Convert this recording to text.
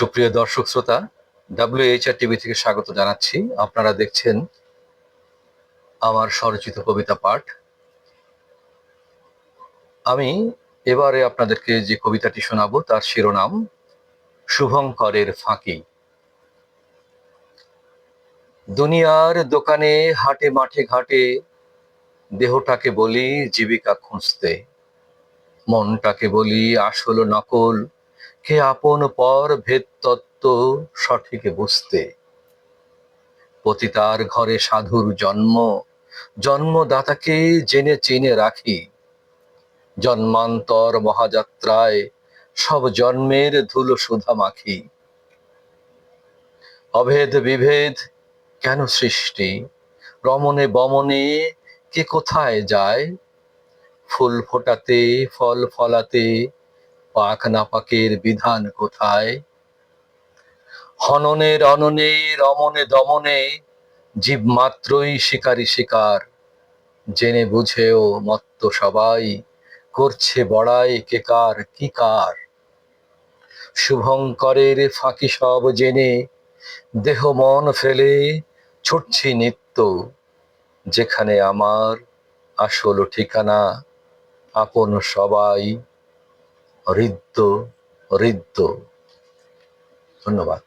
সুপ্রিয় দর্শক শ্রোতা ডাব্লিউএইচআর টিভি থেকে স্বাগত জানাচ্ছি। আপনারা দেখছেন আমার স্বরচিত কবিতা পাঠ। আমি এবারে আপনাদেরকে যে কবিতাটি শোনাবো, তার শিরোনাম শুভঙ্করের ফাঁকি। দুনিয়ার দোকানে, হাটে, মাঠে ঘাটে দেহটাকে বলি জীবিকা খুঁজতে। মনটাকে বলি আসল নকল কে আপন পর ভেদ তত্ত্ব সঠিক বুঝতে? পতিতার ঘরে সাধুর জন্ম, জন্মদাতাকে জেনে চিনে রাখি। জন্মান্তর মহাযাত্রায় সব জন্মের ধুলো সুধা মাখি। অভেদ বিভেদ কেন সৃষ্টি? রমণে বমনে কে কোথায় যায়? ফুল ফোটাতে, ফল ফলাতে পাক নাপাকের বিধান কোথায়? হননে রননে, রমনে দমনে, জীব মাত্রই শিকারী শিকার। জেনে বুঝেও মত্ত সবাই, করছে বড়াই কে কার, কি কার? শুভঙ্করের ফাঁকি সব জেনে, দেহ মন ফেলে ছুটছি নিত্য। যেখানে আমার আসল ঠিকানা, আপন সবাই হৃদ্য হৃদ্য ধন্যবাদ।